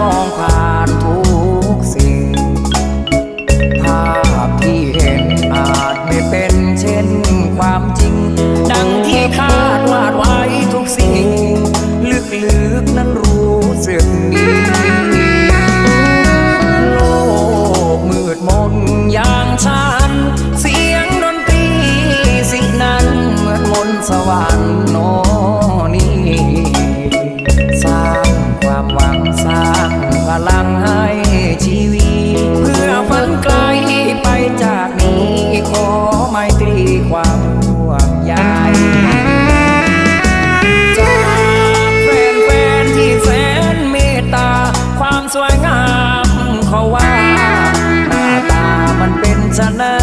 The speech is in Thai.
มองผ่านทุกสิ่ง ภาพที่เห็นอาจไม่เป็นเช่นความจริง ดังที่คาดวาดไว้ทุกสิ่ง ลึกๆนั้นรู้สึกดีโลกมืดมนอย่างฉัน เสียงดนตรีสินั้นเหมือนมนสวรรค์โน ไมตรีความห่วงใยจากแฟนๆที่แสนเมตตา ความสวยงามเขาว่าหน้าตามันเป็นชนะ